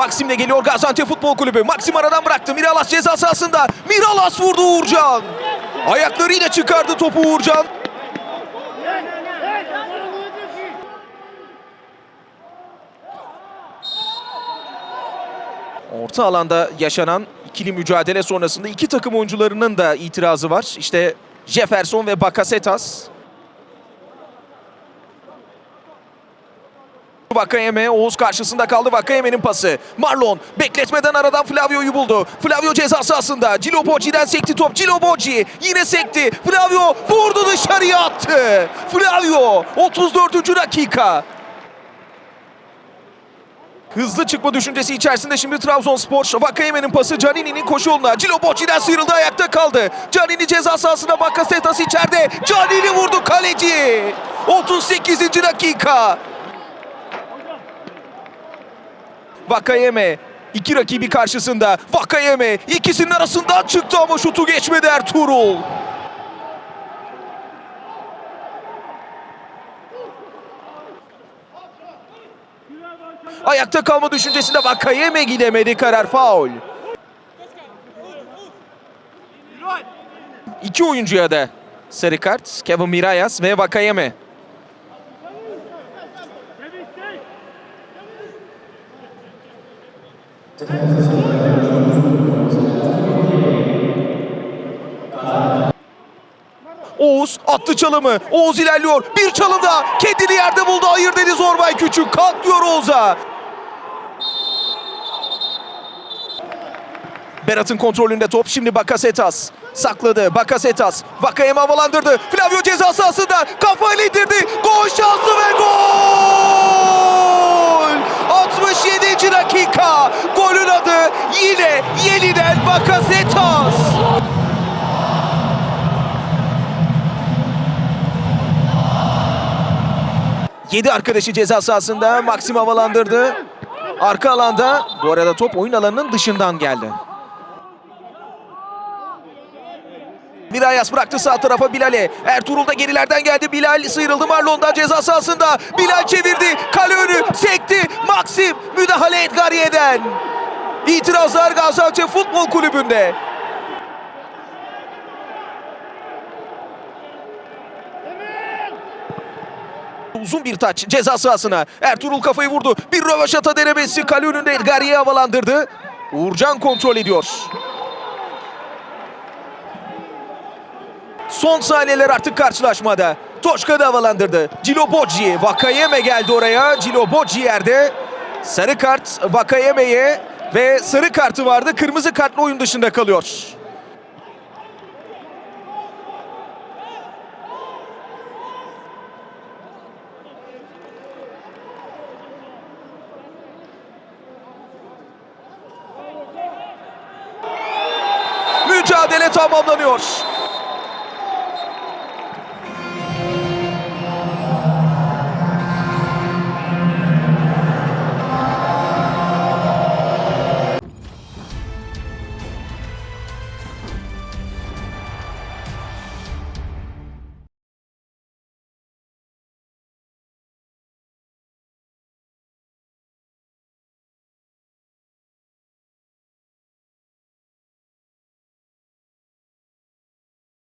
Maxim de geliyor Gaziantep Futbol Kulübü. Maxim aradan bıraktı. Miralas ceza sahasında. Miralas vurdu Uğurcan. Ayaklarıyla çıkardı topu Uğurcan. Orta alanda yaşanan ikili mücadele sonrasında iki takım oyuncularının da itirazı var. İşte Jefferson ve Bakasetas. Vakayeme Oğuz karşısında kaldı. Vakayeme'nin pası. Marlon bekletmeden aradan Flavio'yu buldu. Flavio ceza sahasında. Cilo Bocci'den sekti top. Cilo Bocci yine sekti. Flavio vurdu dışarıya attı. Flavio 34. dakika. Hızlı çıkma düşüncesi içerisinde şimdi Trabzonspor. Vakayeme'nin pası Canini'nin koşu yoluna. Cilo Bocci'den sıyrıldı ayakta kaldı. Canini ceza sahasına Bakasetas içeride. Canini vurdu kaleci. 38. dakika. Vakayeme iki rakibi karşısında. Vakayeme ikisinin arasından çıktı ama şutu geçmedi Ertuğrul. Ayakta kalma düşüncesinde Vakayeme gidemedi karar faul. İki oyuncuya da sarı kart. Kevin Mirayas ve Vakayeme. Oğuz attı çalımı. Oğuz ilerliyor. Bir çalım daha. Kendini yerde buldu. Hayır dedi Zorbay Küçük. Kalk diyor Oğuz'a. Berat'ın kontrolünde top. Şimdi Bakasetas. Sakladı. Bakasetas. Vakayeme havalandırdı. Flavio ceza sahasında. Kafayla indirdi. Gol şansı ve gol! 67. dakika. Yine yeniden Bakasetas. Yedi arkadaşı ceza sahasında Maxim havalandırdı. Arka alanda bu arada top oyun alanının dışından geldi. Mirayas bıraktı sağ tarafa Bilal'e. Ertuğrul da gerilerden geldi. Bilal sıyrıldı Marlon'dan ceza sahasında. Bilal çevirdi. Kale önü sekti. Maxim müdahale et Gariye'den. İtirazlar Gaziantep Futbol Kulübü'nde. Uzun bir taç ceza sahasına. Ertuğrul kafayı vurdu. Bir rövaşata denemesi kale önünde Gariye havalandırdı. Uğurcan kontrol ediyor. Son saniyeler artık karşılaşmada. Toşka da havalandırdı. Cilo Bocci. Vakayeme geldi oraya. Cilo Bocci yerde. Sarı kart Vakayeme'ye ve sarı kartı vardı. Kırmızı kartla oyun dışında kalıyor. Mücadele tamamlanıyor.